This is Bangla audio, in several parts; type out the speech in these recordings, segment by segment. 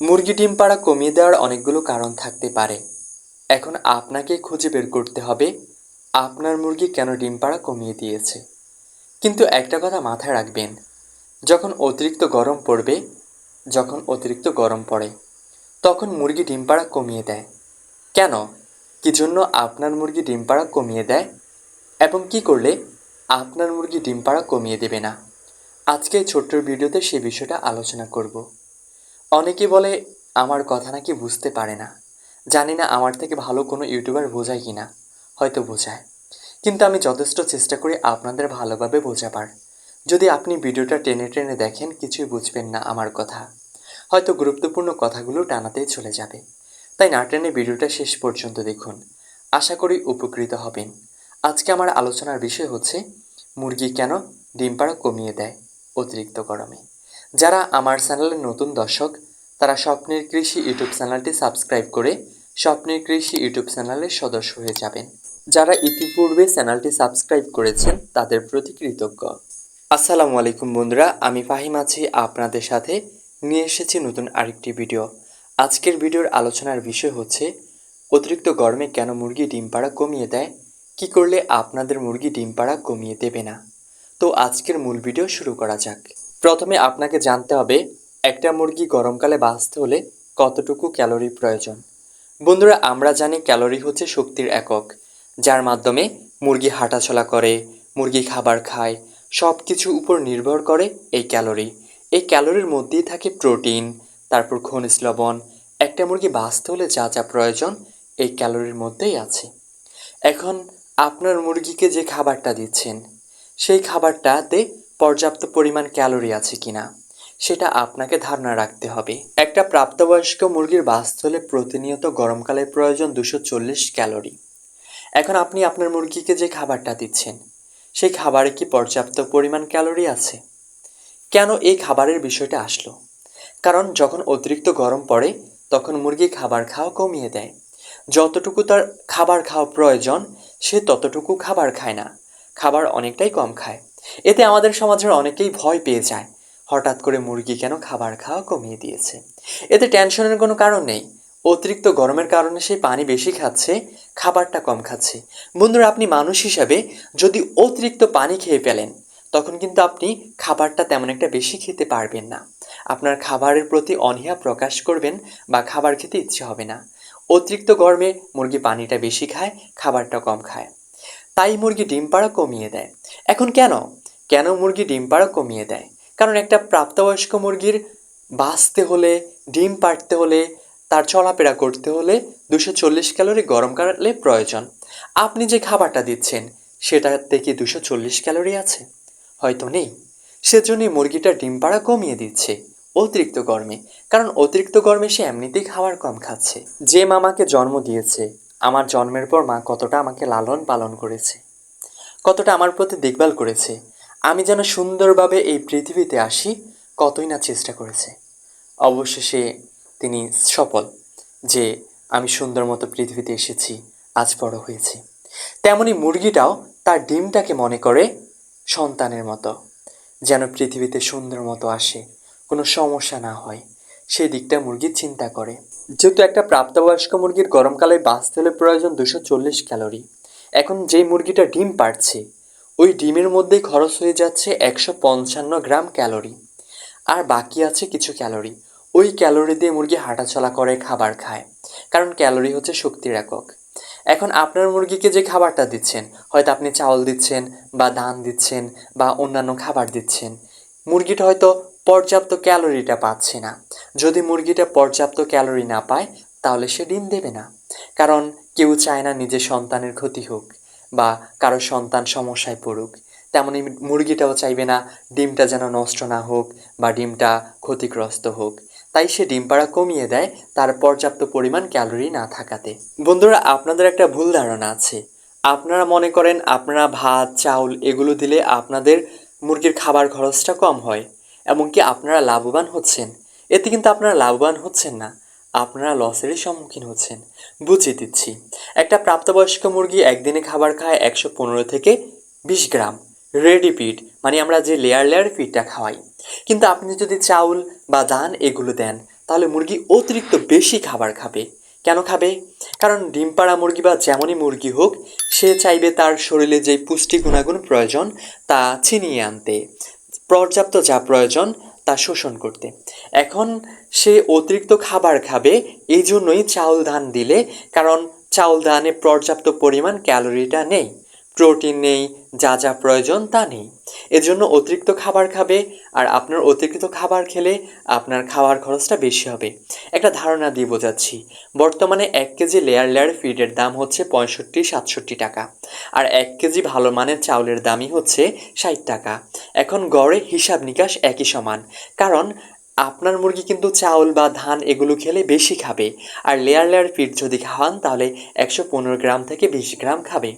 মুরগি ডিম পাড়া কমিয়ে দেওয়ার অনেকগুলো কারণ থাকতে পারে। এখন আপনাকে খুঁজে বের করতে হবে, আপনার মুরগি কেন ডিম পাড়া কমিয়ে দিয়েছে? কিন্তু একটা কথা মাথায় রাখবেন, যখন অতিরিক্ত গরম পড়বে, যখন অতিরিক্ত গরম পড়ে, তখন মুরগি ডিম পাড়া কমিয়ে দেয়। কেন? কী জন্য আপনার মুরগি ডিম পাড়া কমিয়ে দেয়? এবং কি করলে আপনার মুরগি ডিম পাড়া কমিয়ে দেবে না? আজকে ছোট্ট ভিডিওতে সে বিষয়টা আলোচনা করব। অনেকে বলে, আমার কথা নাকি বুঝতে পারে না। জানি না আমার থেকে ভালো কোনো ইউটিউবার বোঝায় কি না হয়তো বোঝায়। কিন্তু আমি যথেষ্ট চেষ্টা করি আপনাদের ভালোভাবে বোঝাবার। যদি আপনি ভিডিওটা টেনে টেনে দেখেন, কিছুই বুঝবেন না আমার কথা। হয়তো গুরুত্বপূর্ণ কথাগুলো টানাতেই চলে যাবে। তাই না টেনে ভিডিওটা শেষ পর্যন্ত দেখুন। আশা করি উপকৃত হবেন। আজকে আমার আলোচনার বিষয় হচ্ছে, মুরগি কেন ডিম পাড়া কমিয়ে দেয় অতিরিক্ত গরমে? যারা আমার চ্যানেলের নতুন দর্শক, তারা স্বপ্নের কৃষি ইউটিউব চ্যানেলটি সাবস্ক্রাইব করে স্বপ্নের কৃষি ইউটিউব চ্যানেলের সদস্য হয়ে যাবেন। যারা ইতিপূর্বে চ্যানেলটি সাবস্ক্রাইব করেছেন, তাদের প্রতি কৃতজ্ঞ। আসসালামু আলাইকুম বন্ধুরা, আমি ফাহিম আছি আপনাদের সাথে। নিয়ে এসেছি নতুন আরেকটি ভিডিও। আজকের ভিডিওর আলোচনার বিষয় হচ্ছে, অতিরিক্ত গরমে কেন মুরগি ডিম পাড়া কমিয়ে দেয়? কি করলে আপনাদের মুরগি ডিম পাড়া কমিয়ে দেবে না? তো আজকের মূল ভিডিও শুরু করা যাক। প্রথমে আপনাকে জানতে হবে, একটা মুরগি গরমকালে বাঁচতে হলে কতটুকু ক্যালোরি প্রয়োজন। বন্ধুরা, আমরা জানি ক্যালোরি হচ্ছে শক্তির একক, যার মাধ্যমে মুরগি হাঁটাচলা করে, মুরগি খাবার খায় সব কিছু উপর নির্ভর করে এই ক্যালোরি। এই ক্যালোরির মধ্যেই থাকে প্রোটিন, তারপর খনিজ লবণ। একটা মুরগি বাঁচতে হলে যা যা প্রয়োজন এই ক্যালোরির মধ্যেই আছে। এখন, আপনার মুরগিকে যে খাবারটা দিচ্ছেন, সেই খাবারটাতে পর্যাপ্ত পরিমাণ ক্যালোরি আছে কিনা, সেটা আপনাকে ধারণা রাখতে হবে। একটা প্রাপ্তবয়স্ক মুরগির বাঁচতে হলে প্রতিনিয়ত গরমকালের প্রয়োজন দুশো চল্লিশ ক্যালোরি। এখন আপনি আপনার মুরগিকে যে খাবারটা দিচ্ছেন, সেই খাবারে কি পর্যাপ্ত পরিমাণ ক্যালোরি আছে? কেন এই খাবারের বিষয়টা আসলো? কারণ যখন অতিরিক্ত গরম পড়ে, তখন মুরগি খাবার খাওয়া কমিয়ে দেয়। যতটুকু তার খাবার খাওয়া প্রয়োজন, সে ততটুকু খাবার খায় না। খাবার অনেকটাই কম খায়। এতে আমাদের সমাজের অনেকেই ভয় পেয়ে যায়। হঠাৎ করে মুরগি কেন খাবার খাওয়া কমিয়ে দিয়েছে? এতে টেনশনের কোনো কারণ নেই। অতিরিক্ত গরমের কারণে সে পানি বেশি খাচ্ছে, খাবারটা কম খাচ্ছে। বন্ধুরা, আপনি মানুষ হিসাবে যদি অতিরিক্ত পানি খেয়ে ফেলেন, তখন কিন্তু আপনি খাবারটা তেমন একটা বেশি খেতে পারবেন না। আপনার খাবারের প্রতি অনীহা প্রকাশ করবেন বা খাবার খেতে ইচ্ছে হবে না। অতিরিক্ত গরমে মুরগি পানিটা বেশি খায়, খাবারটা কম খায়। তাই মুরগি ডিম পাড়া কমিয়ে দেয়। এখন কেন? কেন মুরগি ডিম পাড়া কমিয়ে দেয়? কারণ একটা প্রাপ্তবয়স্ক মুরগির বাঁচতে হলে, ডিম পাড়তে হলে, তার চলাফেরা করতে হলে দুশো চল্লিশ ক্যালোরি গরমকালে প্রয়োজন। আপনি যে খাবারটা দিচ্ছেন, সেটাতে কি দুশো চল্লিশ ক্যালোরি আছে? হয়তো নেই। সেজন্যই মুরগিটা ডিম পাড়া কমিয়ে দিচ্ছে অতিরিক্ত গরমে। কারণ অতিরিক্ত গরমে সে এমনিতেই খাবার কম খাচ্ছে। যে মামাকে জন্ম দিয়েছে, আমার জন্মের পর মা কতটা আমাকে লালন পালন করেছে, কতটা আমার প্রতি দেখভাল করেছে আমি যেন সুন্দরভাবে এই পৃথিবীতে আসি কতই না চেষ্টা করেছে। অবশেষে তিনি সফল যে আমি সুন্দর মতো পৃথিবীতে এসেছি, আজ বড় হয়েছি। তেমনি মুরগিটাও তার ডিমটাকে মনে করে সন্তানের মতো, যেন পৃথিবীতে সুন্দর মতো আসে, কোনো সমস্যা না হয় সেই দিকটা মুরগি চিন্তা করে। যেহেতু একটা প্রাপ্তবয়স্ক মুরগির গরমকালে বাঁচতে হলে প্রয়োজন দুশো চল্লিশ ক্যালোরি, এখন যেই মুরগিটা ডিম পাড়ছে ওই ডিমের মধ্যেই খরচ হয়ে যাচ্ছে একশো পঞ্চান্ন গ্রাম ক্যালোরি। আর বাকি আছে কিছু ক্যালোরি। ওই ক্যালোরি দিয়ে মুরগি হাঁটাচলা করে, খাবার খায়। কারণ ক্যালোরি হচ্ছে শক্তির একক। এখন আপনার মুরগিকে যে খাবারটা দিচ্ছেন, হয়তো আপনি চাউল দিচ্ছেন বা ধান দিচ্ছেন বা অন্যান্য খাবার দিচ্ছেন, মুরগিটা হয়তো পর্যাপ্ত ক্যালোরিটা পাচ্ছে না। যদি মুরগিটা পর্যাপ্ত ক্যালোরি না পায়, তাহলে সে ডিম দেবে না। কারণ কেউ চায় না নিজের সন্তানের ক্ষতি হোক। বা কারও সন্তান সমস্যায় পড়ুক। তেমনই মুরগিটাও চাইবে না ডিমটা যেন নষ্ট না হোক বা ডিমটা ক্ষতিগ্রস্ত হোক। তাই সে ডিম পাড়া কমিয়ে দেয় তার পর্যাপ্ত পরিমাণ ক্যালোরি না থাকাতে। বন্ধুরা, আপনাদের একটা ভুল ধারণা আছে। আপনারা মনে করেন আপনারা ভাত, চাউল এগুলো দিলে আপনাদের মুরগির খাবার খরচটা কম হয়, এমনকি আপনারা লাভবান হচ্ছেন। এতে কিন্তু আপনারা লাভবান হচ্ছেন না। আপনারা লসেরই সম্মুখীন হচ্ছেন। বুঝিয়ে দিচ্ছি। একটা প্রাপ্তবয়স্ক মুরগি একদিনে খাবার খায় একশো পনেরো থেকে বিশ গ্রাম। রেডি ফিড মানে আমরা যে লেয়ার লেয়ার ফিডটা খাওয়াই। কিন্তু আপনি যদি চাউল বা ধান এগুলো দেন, তাহলে মুরগি অতিরিক্ত বেশি খাবার খাবে। কেন খাবে? কারণ ডিম পাড়া মুরগি বা যেমনই মুরগি হোক, সে চাইবে তার শরীরে যে পুষ্টি গুণাগুণ প্রয়োজন তা ছিনিয়ে আনতে। পর্যাপ্ত যা প্রয়োজন তা শোষণ করতে। এখন সে অতিরিক্ত খাবার খাবে এই জন্যই চাউল ধান দিলে, কারণ চাউল ধানে পর্যাপ্ত পরিমাণ ক্যালোরিটা নেই। প্রোটিন নেই, যা যা প্রয়োজন তা নেই। এজন্য অতিরিক্ত খাবার খাবে, আর আপনার অতিরিক্ত খাবার খেলে আপনার খাওয়ার খরচটা বেশি হবে। একটা ধারণা দিয়ে বোঝাচ্ছি, বর্তমানে এক কেজি লেয়ার লেয়ার ফিডের দাম হচ্ছে পঁয়ষট্টি, সাতষট্টি টাকা, আর এক কেজি ভালো মানের চাউলের দামই হচ্ছে ষাট টাকা। এখন গড়ে হিসাব নিকাশ একই সমান, কারণ আপনার মুরগি কিন্তু চাউল বা ধান এগুলো খেলে বেশি খাবে, আর লেয়ার লেয়ার ফিড যদি খাওয়ান তাহলে একশো পনেরো গ্রাম থেকে বিশ গ্রাম খাবে।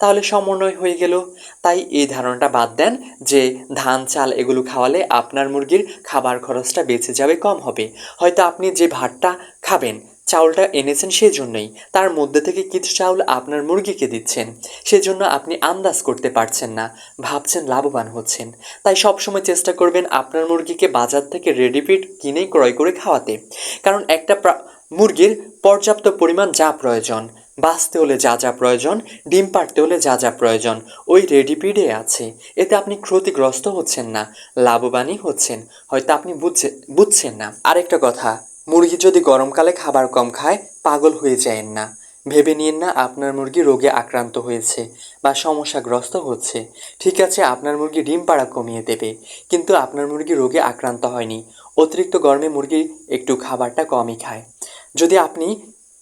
তাহলে সমন্বয় হয়ে গেল। তাই এই ধারণাটা বাদ দেন যে ধান, চাল এগুলো খাওয়ালে আপনার মুরগির খাবার খরচটা বেঁচে যাবে, কম হবে। হয়তো আপনি যে ভাতটা খাবেন, চাউলটা এনেছেন সেই জন্যই তার মধ্যে থেকে কিছু চাউল আপনার মুরগিকে দিচ্ছেন। সেজন্য আপনি আন্দাজ করতে পারছেন না, ভাবছেন লাভবান হচ্ছেন। তাই সবসময় চেষ্টা করবেন আপনার মুরগিকে বাজার থেকে রেডি ফিড কিনেই ক্রয় করে খাওয়াতে। কারণ একটা মুরগির পর্যাপ্ত পরিমাণ যা প্রয়োজন বাঁচতে হলে যা যা প্রয়োজন, ডিম পাড়তে হলে যা যা প্রয়োজন, ওই রেডিপিডে আছে। এতে আপনি ক্ষতিগ্রস্ত হচ্ছেন না, লাভবানই হচ্ছেন, হয়তো আপনি বুঝছে, বুঝছেন না। আরেকটা কথা, মুরগি যদি গরমকালে খাবার কম খায়, পাগল হয়ে যায়েন না। ভেবে নিন না আপনার মুরগি রোগে আক্রান্ত হয়েছে বা সমস্যাগ্রস্ত হচ্ছে। ঠিক আছে, আপনার মুরগি ডিম পাড়া কমিয়ে দেবে, কিন্তু আপনার মুরগি রোগে আক্রান্ত হয়নি। অতিরিক্ত গরমে মুরগি একটু খাবারটা কমই খায়। যদি আপনি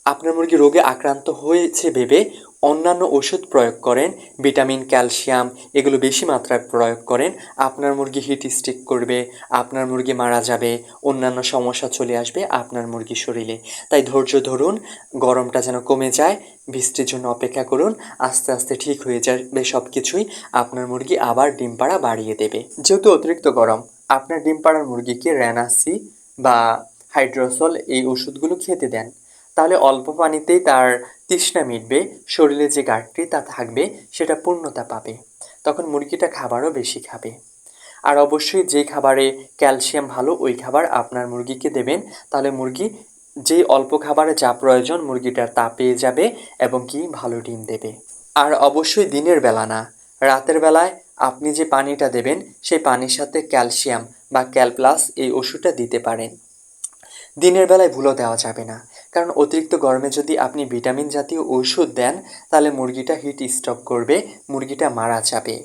আপনার মুরগি রোগে আক্রান্ত হয়েছে ভেবে অন্যান্য ওষুধ প্রয়োগ করেন, ভিটামিন, ক্যালসিয়াম এগুলো বেশি মাত্রায় প্রয়োগ করেন, আপনার মুরগি হিট স্টিক করবে, আপনার মুরগি মারা যাবে, অন্যান্য সমস্যা চলে আসবে আপনার মুরগি শরীরে। তাই ধৈর্য ধরুন, গরমটা যেন কমে যায়, বৃষ্টির জন্য অপেক্ষা করুন, আস্তে আস্তে ঠিক হয়ে যাবে সব কিছুই আপনার মুরগি আবার ডিম পাড়া বাড়িয়ে দেবে। যেহেতু অতিরিক্ত গরম, আপনার ডিম পাড়ার মুরগিকে র্যানাসি বা হাইড্রোসল এই ওষুধগুলো খেতে দেন। তাহলে অল্প পানিতেই তার তৃষ্ণা মিটবে শরীরে যে ঘাটতি তা থাকবে, সেটা পূর্ণতা পাবে। তখন মুরগিটা খাবারও বেশি খাবে। আর অবশ্যই যে খাবারে ক্যালসিয়াম ভালো, ওই খাবার আপনার মুরগিকে দেবেন। তাহলে মুরগি যে অল্প খাবারে যা প্রয়োজন, মুরগিটার তা পেয়ে যাবে এবং কি ভালো ডিম দেবে। আর অবশ্যই দিনের বেলা না, রাতের বেলায় আপনি যে পানিটা দেবেন, সেই পানির সাথে ক্যালসিয়াম বা ক্যালপ্লাস এই ওষুধটা দিতে পারেন। দিনের বেলায় ভুলও দেওয়া যাবে না। কারণ অতিরিক্ত গরমে যদি আপনি ভিটামিন জাতীয় ওষুধ দেন, তাহলে মুরগিটা হিট স্টক করবে, মুরগিটা মারা যাবে।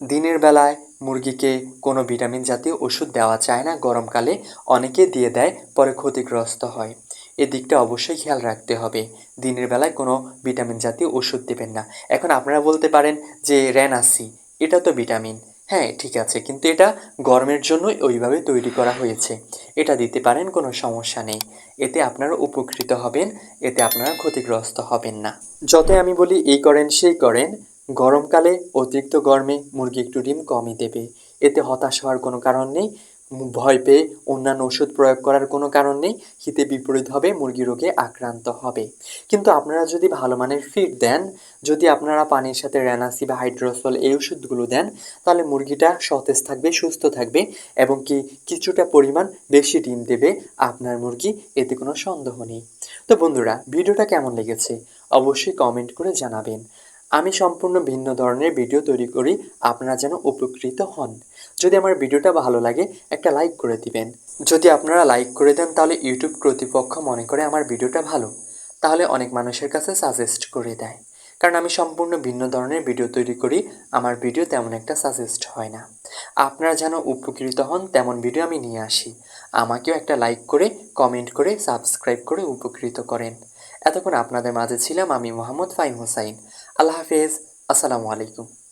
দিনের বেলায় মুরগিকে কোনো ভিটামিন জাতীয় ওষুধ দেওয়া যায় না, গরমকালে অনেকে দিয়ে দেয়, পরে ক্ষতিগ্রস্ত হয়। এদিকটা অবশ্যই খেয়াল রাখতে হবে। দিনের বেলায় কোনো ভিটামিন জাতীয় ওষুধ দেবেন না। এখন আপনারা বলতে পারেন যে র্যানাসি এটা তো ভিটামিন। হ্যাঁ ঠিক আছে। কিন্তু এটা গরমের জন্য ওইভাবে তৈরি করা হয়েছে। এটা দিতে পারেন, কোনো সমস্যা নেই। এতে আপনারা উপকৃত হবেন, এতে আপনারা ক্ষতিগ্রস্ত হবেন না। যতই আমি বলি, এই করেন, সেই করেন, গরমকালে অতিরিক্ত গরমে মুরগি একটু ডিম কমই দেবে। এতে হতাশ হওয়ার কোনো কারণ নেই। ভয় পেয়ে অন্যান্য ওষুধ প্রয়োগ করার কোনো কারণ নেই হিতে বিপরীত হবে, মুরগি রোগে আক্রান্ত হবে। কিন্তু আপনারা যদি ভালো মানের ফিড দেন, যদি আপনারা পানির সাথে র্যানাসি বা হাইড্রোসল এই ওষুধগুলো দেন, তাহলে মুরগিটা সতেজ থাকবে, সুস্থ থাকবে এবং কি কিছুটা পরিমাণ বেশি ডিম দেবে আপনার মুরগি, এতে কোনো সন্দেহ নেই। তো বন্ধুরা, ভিডিওটা কেমন লেগেছে? অবশ্যই কমেন্ট করে জানাবেন। আমি সম্পূর্ণ ভিন্ন ধরনের ভিডিও তৈরি করি, আপনারা যেন উপকৃত হন। যদি আমার ভিডিওটা ভালো লাগে, একটা লাইক করে দিবেন। যদি আপনারা লাইক করে দেন, তাহলে ইউটিউব কর্তৃপক্ষ মনে করে আমার ভিডিওটা ভালো। তাহলে অনেক মানুষের কাছে সাজেস্ট করে দেয়। কারণ আমি সম্পূর্ণ ভিন্ন ধরনের ভিডিও তৈরি করি, আমার ভিডিও তেমন একটা সাজেস্ট হয় না। আপনারা যেন উপকৃত হন, তেমন ভিডিও আমি নিয়ে আসি। আমাকেও একটা লাইক করে কমেন্ট করে সাবস্ক্রাইব করে উপকৃত করেন। এতক্ষণ আপনাদের মাঝে ছিলাম আমি মোহাম্মদ ফাইম হোসাইন। আল্লাহ হাফেজ, আসসালামু আলাইকুম।